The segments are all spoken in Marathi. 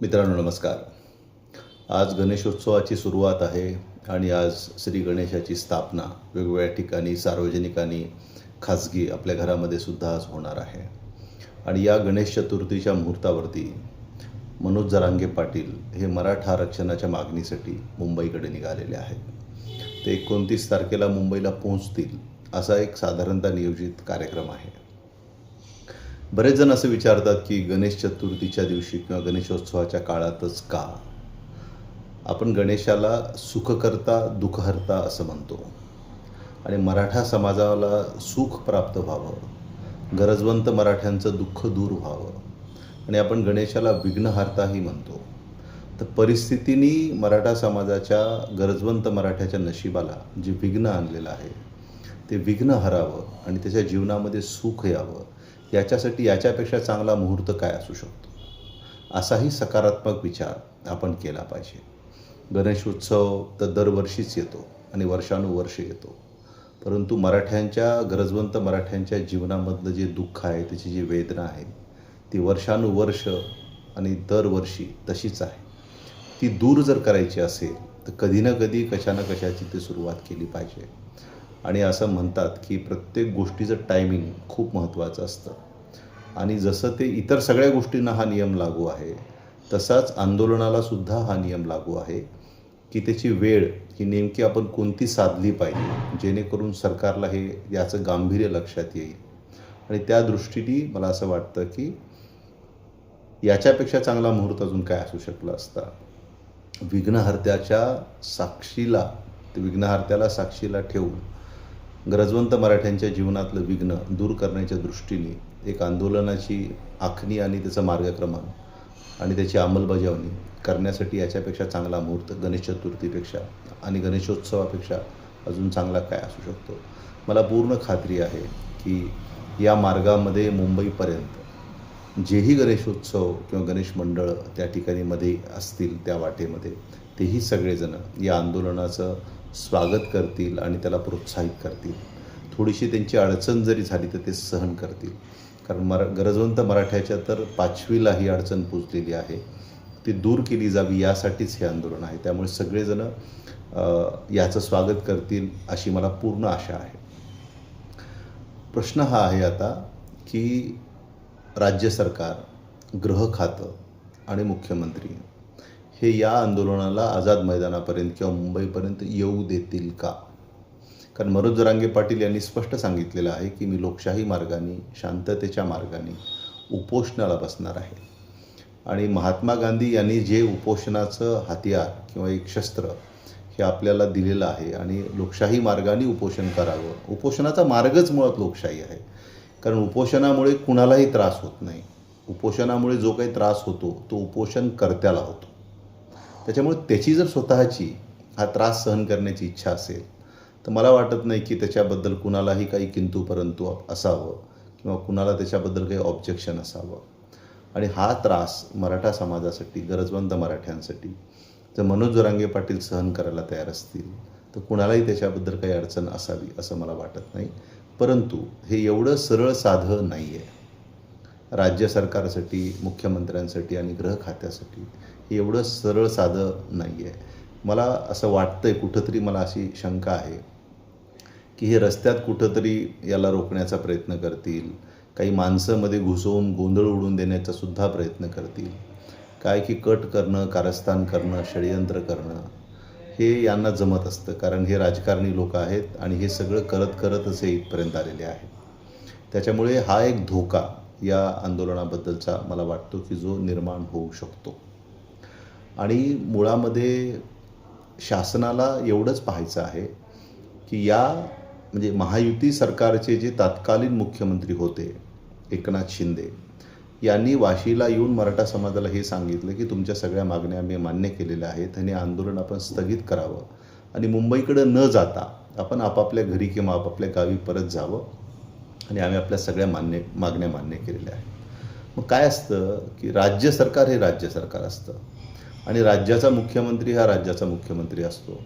मित्रांनो नमस्कार. आज गणेशोत्सवाची सुरुवात आहे आणि आज श्री गणेशाची स्थापना वेगवेगळ्या ठिकाणी सार्वजनिक आणि खाजगी आपल्या घरामध्ये सुद्धा आज होणार आहे. आणि या गणेश चतुर्थीच्या मुहूर्तावरती मनोज जरांगे पाटील हे मराठा आरक्षणाच्या मागणीसाठी मुंबईकडे निघालेले आहेत. ते एकोणतीस तारखेला मुंबईला पोहोचतील असा एक साधारणतः नियोजित कार्यक्रम आहे. बरेच जण असं विचारतात की गणेश चतुर्थीच्या दिवशी किंवा गणेशोत्सवाच्या काळातच का? आपण गणेशाला सुखकर्ता दुःखहर्ता असं म्हणतो. आणि मराठा समाजाला सुख प्राप्त व्हावं. गरजवंत मराठ्यांचं दुःख दूर व्हावं. आणि आपण गणेशाला विघ्नहर्ताही म्हणतो. तर परिस्थितीनी मराठा समाजाच्या गरजवंत मराठ्याच्या नशिबाला जे विघ्न आणलेलं आहे ते विघ्न हरावं आणि त्याच्या जीवनामध्ये सुख यावं. याच्यासाठी याच्यापेक्षा चांगला मुहूर्त काय असू शकतो? असाही सकारात्मक विचार आपण केला पाहिजे. गणेशोत्सव तर दरवर्षीच येतो आणि वर्षानुवर्ष येतो. परंतु मराठ्यांच्या गरजवंत मराठ्यांच्या जीवनामधलं जे दुःख आहे त्याची जी वेदना आहे ती वर्षानुवर्ष आणि दरवर्षी तशीच आहे. ती दूर जर करायची असेल तर कधी ना कधी कशा ना कशाची ती सुरुवात केली पाहिजे. आणि असं म्हणतात की प्रत्येक गोष्टीचं टायमिंग खूप महत्त्वाचं असतं. आणि जसं ते इतर सगळ्या गोष्टींना हा नियम लागू आहे तसाच आंदोलनाला सुद्धा हा नियम लागू आहे की त्याची वेळ ही नेमकी आपण कोणती साधली पाहिजे जेणेकरून सरकारला हे याचं गांभीर्य लक्षात येईल. आणि त्या दृष्टीने मला असं वाटतं की याच्यापेक्षा चांगला मुहूर्त अजून काय असू शकला असता. विघ्नहर्त्याच्या साक्षीला विघ्नहर्त्याला साक्षीला ठेवून गरजवंत मराठ्यांच्या जीवनातलं विघ्न दूर करण्याच्या दृष्टीने एक आंदोलनाची आखणी आणि त्याचं मार्गक्रमण आणि त्याची अंमलबजावणी करण्यासाठी याच्यापेक्षा चांगला मुहूर्त गणेश चतुर्थीपेक्षा आणि गणेशोत्सवापेक्षा अजून चांगला काय असू शकतो. मला पूर्ण खात्री आहे की या मार्गामध्ये मुंबईपर्यंत जेही गणेशोत्सव किंवा गणेश मंडळ त्या ठिकाणी मध्ये असतील त्या वाटेमध्ये तेही सगळेजणं या आंदोलनाचं स्वागत करतील आणि त्याला प्रोत्साहित करतील. थोडीशी त्यांची अडचण जरी झाली तर ते सहन करतील. कारण मरा गरजवंत मराठ्याच्या तर पाचवीला ही अडचण पुजलेली आहे. ती दूर केली जावी यासाठीच हे आंदोलन आहे. त्यामुळे सगळेजण याचं स्वागत करतील अशी मला पूर्ण आशा आहे. प्रश्न हा आहे आता की राज्य सरकार गृह खातं आणि मुख्यमंत्री हे या आंदोलनाला आझाद मैदानापर्यंत किंवा मुंबईपर्यंत येऊ देतील का? कारण मनोज जरांगे पाटील यांनी स्पष्ट सांगितलेलं आहे की मी लोकशाही मार्गाने शांततेच्या मार्गाने उपोषणाला बसणार आहे. आणि महात्मा गांधी यांनी जे उपोषणाचं हतियार किंवा एक शस्त्र हे आपल्याला दिलेलं आहे आणि लोकशाही मार्गाने उपोषण करावं उपोषणाचा मार्गच मुळात लोकशाही आहे. कारण उपोषणामुळे कुणालाही त्रास होत नाही. उपोषणामुळे जो काही त्रास होतो तो उपोषणकर्त्याला होतो. त्याच्यामुळे त्याची जर स्वतःची हा त्रास सहन करण्याची इच्छा असेल तर मला वाटत नाही की त्याच्याबद्दल कुणालाही काही किंतू परंतु असावं किंवा कुणाला त्याच्याबद्दल काही ऑब्जेक्शन असावं. आणि हा त्रास मराठा समाजासाठी गरजवंत मराठ्यांसाठी जर मनोज जोरांगे पाटील सहन करायला तयार असतील तर कुणालाही त्याच्याबद्दल काही अडचण असावी असं मला वाटत नाही. परंतु हे एवढं सरळ साधं नाही आहे राज्य सरकारसाठी मुख्यमंत्र्यांसाठी आणि गृह खात्यासाठी हे एवढं सरळ साधं नाही आहे मला असं वाटतं आहे कुठंतरी मला अशी शंका आहे. की हे रस्त्यात कुठंतरी याला रोखण्याचा प्रयत्न करतील. काही माणसंमध्ये घुसवून गोंधळ उडून देण्याचा सुद्धा प्रयत्न करतील. काय की कट करणं कारस्थान करणं षडयंत्र करणं हे यांना जमत असतं. कारण हे राजकारणी लोक आहेत आणि हे सगळं करत करतच हे इथपर्यंत आलेले आहेत. त्याच्यामुळे हा एक धोका या आंदोलनाबद्दलचा मला वाटतो की जो निर्माण होऊ शकतो. आणि मुळामध्ये शासनाला एवढंच पाहायचं आहे की या म्हणजे महायुती सरकारचे जे तत्कालीन मुख्यमंत्री होते एकनाथ शिंदे यांनी वाशीला येऊन मराठा समाजाला हे सांगितलं की तुमच्या सगळ्या मागण्या आम्ही मान्य केलेल्या आहेत आणि आंदोलन आपण स्थगित करावं. आणि मुंबईकडं न जाता आपण आपापल्या घरी किंवा आपापल्या गावी परत जावं आणि आम्ही आपल्या सगळ्या मान्य मागण्या मान्य केलेल्या आहेत. मग काय असतं की राज्य सरकार हे राज्य सरकार असतं. आणि राज्याचा मुख्यमंत्री हा राज्याचा मुख्यमंत्री असतो.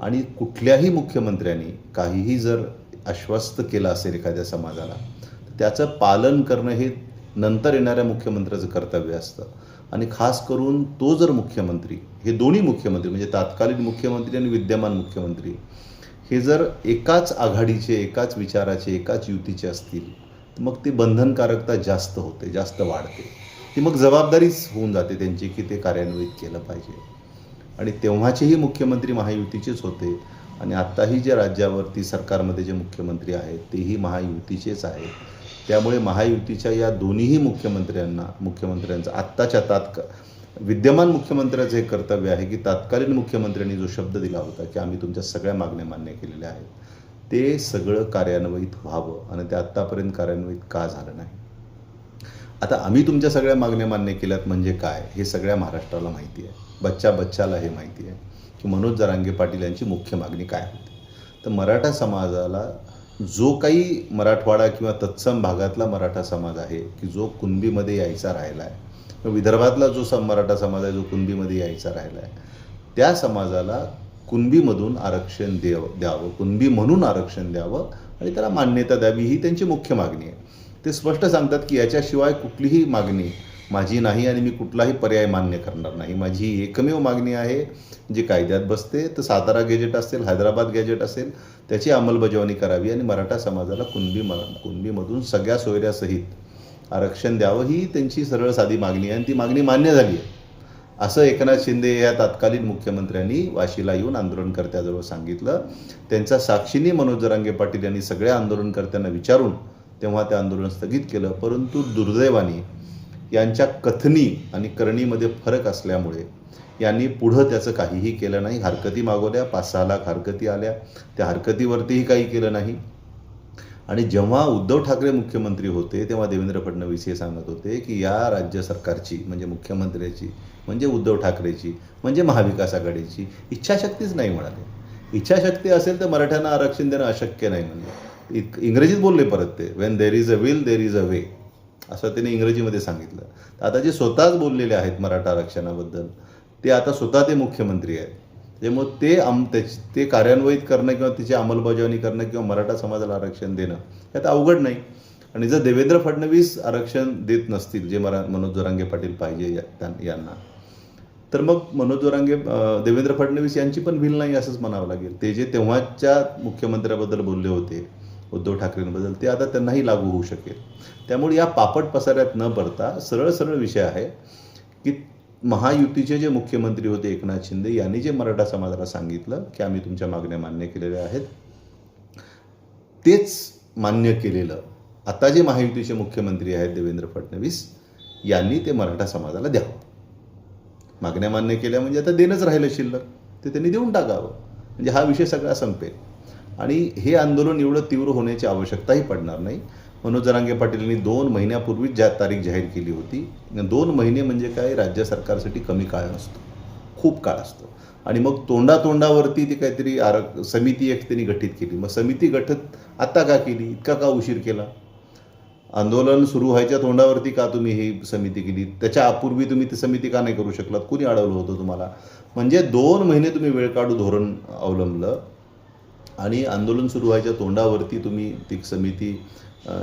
आणि कुठल्याही मुख्यमंत्र्यांनी काहीही जर आश्वस्त केलं असेल एखाद्या समाजाला तर त्याचं पालन करणं हे नंतर येणाऱ्या मुख्यमंत्र्याचं कर्तव्य असतं. आणि खास करून तो जर मुख्यमंत्री हे दोन्ही मुख्यमंत्री म्हणजे तात्कालीन मुख्यमंत्री आणि विद्यमान मुख्यमंत्री हे जर एकाच आघाडीचे एकाच विचाराचे एकाच युतीचे असतील तर मग ती बंधनकारकता जास्त होते जास्त वाढते. ती मग जबाबदारीच होऊन जाते त्यांची की ते कार्यान्वित केलं पाहिजे. आणि तेव्हाचेही मुख्यमंत्री महायुतीचेच होते. आणि आत्ताही जे राज्यावरती सरकारमध्ये जे मुख्यमंत्री आहेत तेही महायुतीचेच आहेत. त्यामुळे महायुतीच्या या दोन्हीही मुख्यमंत्र्यांना मुख्यमंत्र्यांचं आत्ताच्या तात्का विद्यमान मुख्यमंत्र्याचं हे कर्तव्य आहे की तात्कालीन मुख्यमंत्र्यांनी जो शब्द दिला होता की आम्ही तुमच्या सगळ्या मागण्या मान्य केलेल्या आहेत. ते सगळं कार्यान्वित व्हावं आणि ते आत्तापर्यंत कार्यान्वित का झालं नाही? आता आम्ही तुमच्या सगळ्या मागण्या मान्य केल्यात म्हणजे काय? हे सगळ्या महाराष्ट्राला माहिती आहे. बच्चा बच्चाला हे माहिती आहे की मनोज जरांगे पाटील यांची मुख्य मागणी काय होती? तर मराठा समाजाला जो काही मराठवाडा किंवा तत्सम भागातला मराठा समाज आहे की जो कुणबीमध्ये यायचा राहिला आहे विदर्भातला जो सम मराठा समाज आहे जो कुणबीमध्ये यायचा राहिला आहे त्या समाजाला कुणबीमधून आरक्षण देव द्यावं कुणबी म्हणून आरक्षण द्यावं आणि त्याला मान्यता द्यावी ही त्यांची मुख्य मागणी आहे. ते स्पष्ट सांगतात की याच्याशिवाय कुठलीही मागणी माझी नाही आणि मी कुठलाही पर्याय मान्य करणार नाही. माझी एकमेव मागणी आहे जी कायद्यात बसते तर सातारा गॅजेट असेल हैदराबाद गॅजेट असेल त्याची अंमलबजावणी करावी आणि मराठा समाजाला कुणबी म कुणबीमधून सगळ्या सोयऱ्यासहित आरक्षण द्यावं ही त्यांची सरळ साधी मागणी आहे आणि ती मागणी मान्य झाली आहे. असं एकनाथ शिंदे या तत्कालीन मुख्यमंत्र्यांनी वाशीला येऊन आंदोलनकर्त्याजवळ सांगितलं. त्यांचा साक्षीने मनोज जरांगे पाटील यांनी सगळ्या आंदोलनकर्त्यांना विचारून तेव्हा ते आंदोलन स्थगित केलं. परंतु दुर्दैवाने यांच्या कथनी आणि करणीमध्ये फरक असल्यामुळे यांनी पुढं त्याचं काहीही केलं नाही. हरकती मागवल्या पाच सहा लाख हरकती आल्या. त्या हरकतीवरतीही काही केलं नाही. आणि जेव्हा उद्धव ठाकरे मुख्यमंत्री होते तेव्हा देवेंद्र फडणवीस हे सांगत होते की या राज्य सरकारची म्हणजे मुख्यमंत्र्याची म्हणजे उद्धव ठाकरेची म्हणजे महाविकास आघाडीची इच्छाशक्तीच नाही म्हणाले. इच्छाशक्ती असेल तर मराठ्यांना आरक्षण देणं अशक्य नाही म्हणजे इंग्रजीत बोलले परत ते. When there is a will there is a way असं त्याने इंग्रजीमध्ये सांगितलं. तर आता जे स्वतःच बोललेले आहेत मराठा आरक्षणाबद्दल ते आता स्वतः ते मुख्यमंत्री आहेत. त्यामुळे ते आम त्याची ते कार्यान्वित करणं किंवा त्याची अंमलबजावणी करणं किंवा मराठा समाजाला आरक्षण देणं हे आता अवघड नाही. आणि जर देवेंद्र फडणवीस आरक्षण देत नसतील जे मरा मनोज जोरांगे पाटील पाहिजे यांना तर मग मनोज जोरांगे देवेंद्र फडणवीस यांची पण भील नाही असंच म्हणावं लागेल. ते जे तेव्हाच्या मुख्यमंत्र्याबद्दल बोलले होते उद्धव ठाकरेंबद्दल ते आता त्यांनाही लागू होऊ शकेल. त्यामुळे या पापट पसाऱ्यात न पडता सरळ सरळ विषय आहे की महायुतीचे जे मुख्यमंत्री होते एकनाथ शिंदे यांनी जे मराठा समाजाला सांगितलं की आम्ही तुमच्या मागण्या मान्य केलेल्या आहेत. तेच मान्य केलेलं आता जे महायुतीचे मुख्यमंत्री आहेत देवेंद्र फडणवीस यांनी ते मराठा समाजाला द्यावं. मागण्या मान्य केल्या म्हणजे आता देणंच राहिलं शिल्लक. ते त्यांनी देऊन टाकावं. म्हणजे हा विषय सगळा संपेल. आणि हे आंदोलन एवढं तीव्र होण्याची आवश्यकताही पडणार नाही. मनोज जरांगे पाटील यांनी दोन महिन्यापूर्वीच ज्या तारीख जाहीर केली होती दोन महिने म्हणजे काय? राज्य सरकारसाठी कमी काळ नसतो खूप काळ असतो. आणि मग तोंडातोंडावरती ती काहीतरी आर समिती एक त्यांनी गठीत केली. मग समिती गठित आत्ता का केली? इतका का उशीर केला? आंदोलन सुरू व्हायच्या तोंडावरती का तुम्ही ही समिती केली? त्याच्या अपूर्वी तुम्ही ती समिती का नाही करू शकलात? कुणी अडवलं होतं तुम्हाला? म्हणजे दोन महिने तुम्ही वेळ काढू धोरण अवलंबलं. आणि आंदोलन सुरू व्हायच्या तोंडावरती तुम्ही ती समिती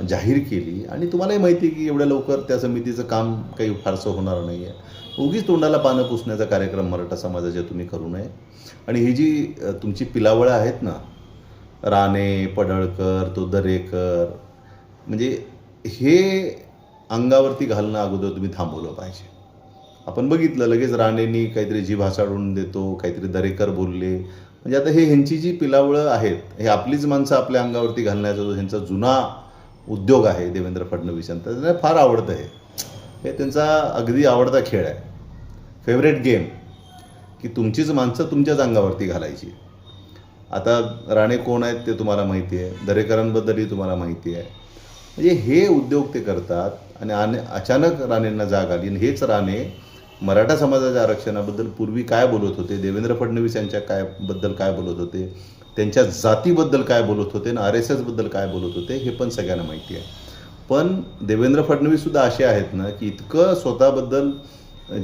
जाहीर केली. आणि तुम्हालाही माहिती आहे की एवढ्या लवकर त्या समितीचं काम काही फारसं होणार नाही आहे उगीच तोंडाला पानं पुसण्याचा कार्यक्रम मराठा समाजाच्या तुम्ही करू नये. आणि ही जी तुमची पिलावळं आहेत ना राणे पडळकर तो दरेकर म्हणजे हे अंगावरती घालणं अगोदर तुम्ही थांबवलं पाहिजे. आपण बघितलं लगेच राणेंनी काहीतरी जीभ हासाडून देतो काहीतरी दरेकर बोलले म्हणजे आता हे ह्यांची जी पिलावळं आहेत हे आपलीच माणसं आपल्या अंगावरती घालण्याचा जो ह्यांचा जुना उद्योग आहे देवेंद्र फडणवीस यांचा त्यांना फार आवडतं हे. हे त्यांचा अगदी आवडता खेळ आहे. फेवरेट गेम की तुमचीच माणसं तुमच्याच अंगावरती घालायची. आता राणे कोण आहेत ते तुम्हाला माहिती आहे दरेकरांबद्दलही तुम्हाला माहिती आहे. म्हणजे हे उद्योग ते करतात आणि अचानक राणेंना जाग आली आणि हेच राणे मराठा समाजाच्या आरक्षणाबद्दल पूर्वी काय बोलत होते? देवेंद्र फडणवीस यांच्या काय बद्दल काय बोलत होते? त्यांच्या जातीबद्दल काय बोलत होते? आणि आर एस एसबद्दल काय बोलत होते? हे पण सगळ्यांना माहिती आहे. पण देवेंद्र फडणवीससुद्धा असे आहेत ना की इतकं स्वतःबद्दल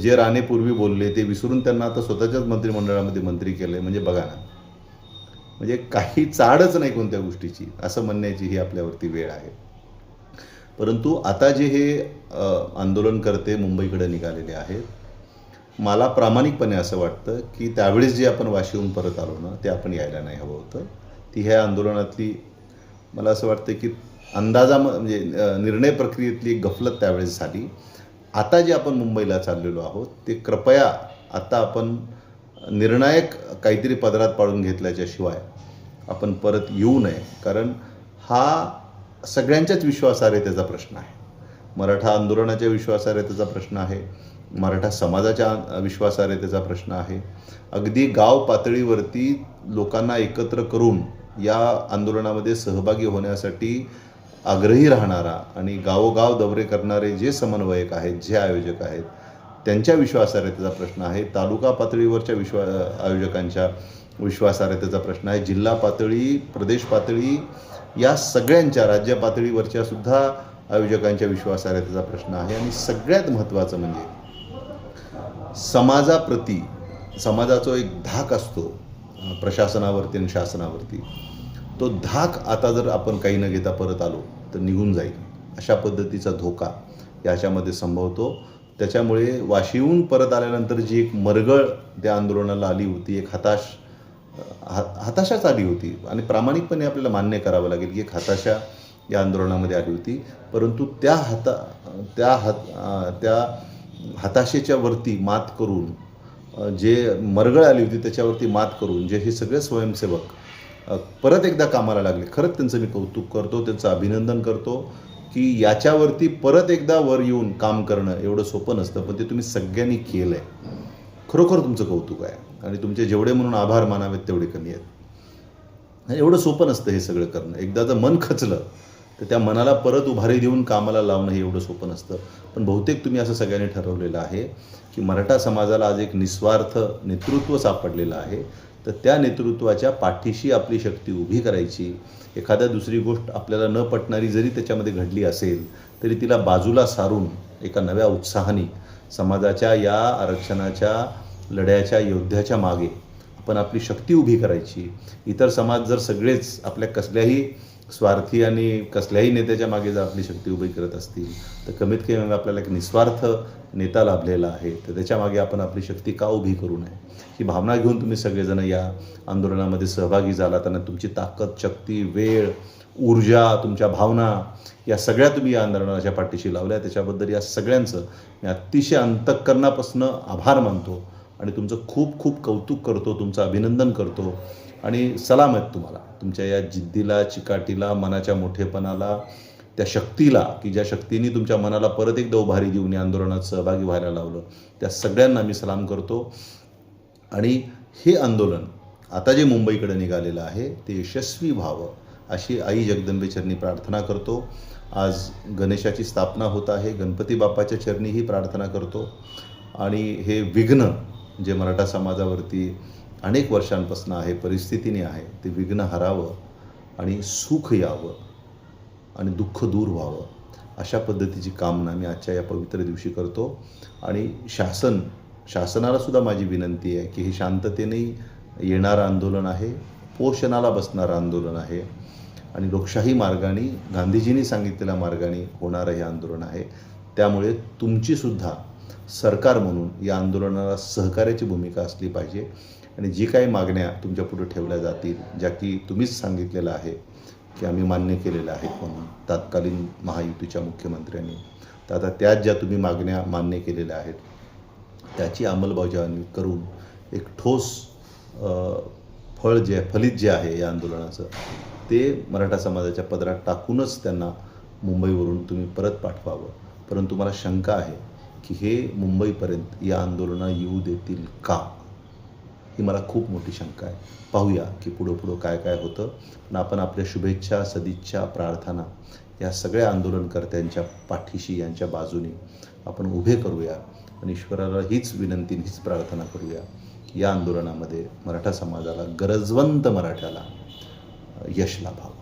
जे राणे पूर्वी बोलले ते विसरून त्यांना आता स्वतःच्याच मंत्रिमंडळामध्ये मंत्री केले म्हणजे बघा ना. म्हणजे काही चाडच नाही कोणत्या गोष्टीची असं म्हणण्याची ही आपल्यावरती वेळ आहे. परंतु आता जे हे आंदोलन आंदोलनकर्ते मुंबईकडे निघालेले आहेत मला प्रामाणिकपणे असं वाटतं की त्यावेळेस जे आपण वाशीहून परत आलो ना ते आपण यायला नाही हवं होतं. ती ह्या आंदोलनातली मला असं वाटतं की अंदाजा म्हणजे निर्णय प्रक्रियेतली एक गफलत त्यावेळेस झाली. आता जे आपण मुंबईला चाललेलो आहोत ते कृपया आता आपण निर्णायक काहीतरी पदरात पाडून घेतल्याच्या शिवाय आपण परत येऊ नये. कारण हा सगळ्यांच्याच विश्वासार्हतेचा प्रश्न आहे. मराठा आंदोलनाच्या विश्वासार्हतेचा प्रश्न आहे. मराठा समाजाच्या विश्वासार्हतेचा प्रश्न आहे. अगदी गाव पातळीवरती लोकांना एकत्र करून या आंदोलनामध्ये सहभागी होण्यासाठी आग्रही राहणारा आणि गावोगाव दौरे करणारे जे समन्वयक आहेत जे आयोजक आहेत त्यांच्या विश्वासार्हतेचा प्रश्न आहे. तालुका पातळीवरच्या विश्वा आयोजकांच्या विश्वासार्हतेचा प्रश्न आहे. जिल्हा पातळी प्रदेश पातळी या सगळ्यांच्या राज्य पातळीवरच्या सुद्धा आयोजकांच्या विश्वासार्हतेचा प्रश्न आहे. आणि सगळ्यात महत्त्वाचं म्हणजे समाजाप्रती समाजाचा एक धाक असतो प्रशासनावरती आणि शासनावरती. तो धाक आता जर आपण काही न घेता परत आलो तर निघून जाईल. अशा पद्धतीचा धोका याच्यामध्ये संभवतो. त्याच्यामुळे वाशीहून परत आल्यानंतर जी एक मरगळ त्या आंदोलनाला आली होती एक हताश हा हताशाच आली होती. आणि प्रामाणिकपणे आपल्याला मान्य करावं लागेल की एक हताशा या आंदोलनामध्ये आली होती. परंतु त्या हता त्या हत त्या हताशेच्या वरती मात करून जे मरगळ आली होती त्याच्यावरती मात करून जे हे सगळे स्वयंसेवक परत एकदा कामाला लागले. खरंच त्यांचं मी कौतुक करतो त्यांचं अभिनंदन करतो की याच्यावरती परत एकदा वर येऊन काम करणं एवढं सोपं नसतं पण ते तुम्ही सगळ्यांनी केलं आहे खरोखर तुमचं कौतुक आहे आणि तुमचे जेवढे म्हणून आभार मानावेत तेवढे कमी आहेत. एवढं सोपं नसतं हे सगळं करणं. एकदा जर मन खचलं तर त्या मनाला परत उभारी देऊन कामाला लावणं हे एवढं सोपं नसतं. पण बहुतेक तुम्ही असं सगळ्यांनी ठरवलेलं आहे की मराठा समाजाला आज एक निस्वार्थ नेतृत्व सापडलेलं आहे. तर त्या नेतृत्वाच्या पाठीशी आपली शक्ती उभी करायची. एखाद्या दुसरी गोष्ट आपल्याला न पटणारी जरी त्याच्यामध्ये घडली असेल तरी तिला बाजूला सारून एका नव्या उत्साहाने समाजाच्या या आरक्षणाच्या लढ्याच्या योद्ध्याच्या मागे आपण आपली शक्ती उभी करायची. इतर समाज जर सगळेच आपल्या कसल्याही स्वार्थी आणि कसल्याही नेत्याच्या मागे जर आपली शक्ती उभी करत असतील तर कमीत कमी आपल्याला एक निस्वार्थ नेता लाभलेला आहे. तर त्याच्यामागे आपण आपली शक्ती का उभी करू नये? ही भावना घेऊन तुम्ही सगळेजण या आंदोलनामध्ये सहभागी झालात आणि तुमची ताकद शक्ती वेळ ऊर्जा तुमच्या भावना या सगळ्या तुम्ही या आंदोलनाच्या पाठीशी लावल्या. त्याच्याबद्दल या सगळ्यांचं मी अतिशय अंतःकरणापासून आभार मानतो. आणि तुमचं खूप खूप कौतुक करतो तुमचं अभिनंदन करतो. आणि सलाम आहेत तुम्हाला. तुमच्या या जिद्दीला चिकाटीला मनाच्या मोठेपणाला त्या शक्तीला की ज्या शक्तीने तुमच्या मनाला परत एकदा उभारी देऊन या आंदोलनात सहभागी व्हायला लावलं त्या सगळ्यांना मी सलाम करतो. आणि हे आंदोलन आता जे मुंबईकडे निघालेलं आहे ते यशस्वी व्हावं अशी आई जगदंबेचरणी प्रार्थना करतो. आज गणेशाची स्थापना होत आहे गणपती बाप्पाच्या चरणी ही प्रार्थना करतो. आणि हे विघ्न जे मराठा समाजावरती अनेक वर्षांपासून आहे परिस्थितीने आहे ते विघ्न हरावं आणि सुख यावं आणि दुःख दूर व्हावं अशा पद्धतीची कामना मी आजच्या या पवित्र दिवशी करतो. आणि शासन शासनाला सुद्धा माझी विनंती आहे की हे शांततेने येणारं आंदोलन आहे पोषणाला बसणारं आंदोलन आहे आणि लोकशाही मार्गाने गांधीजींनी सांगितलेल्या मार्गाने होणारं हे आंदोलन आहे. त्यामुळे तुमचीसुद्धा सरकार म्हणून या आंदोलनाला सहकार्याची भूमिका असली पाहिजे. आणि जी काही मागण्या तुमच्यापुढे ठेवल्या जातील ज्या की तुम्हीच सांगितलेलं आहे की आम्ही मान्य केलेल्या आहेत म्हणून तत्कालीन महायुतीच्या मुख्यमंत्र्यांनी. तर आता त्याच ज्या तुम्ही मागण्या मान्य केलेल्या आहेत त्याची अंमलबजावणी करून एक ठोस फळ जे फलित जे आहे या आंदोलनाचं ते मराठा समाजाच्या पदरात टाकूनच त्यांना मुंबईवरून तुम्ही परत पाठवावं. परंतु मला शंका आहे की हे मुंबईपर्यंत या आंदोलना येऊ देतील का? ही मला खूप मोठी शंका आहे. पाहूया की पुढं पुढं काय काय होतं. पण आपण आपल्या शुभेच्छा सदिच्छा प्रार्थना या सगळ्या आंदोलनकर्त्यांच्या पाठीशी यांच्या बाजूने आपण उभे करूया. आणि ईश्वराला हीच विनंती हीच प्रार्थना करूया. या आंदोलनामध्ये मराठा समाजाला गरजवंत मराठ्याला यश लाभावं.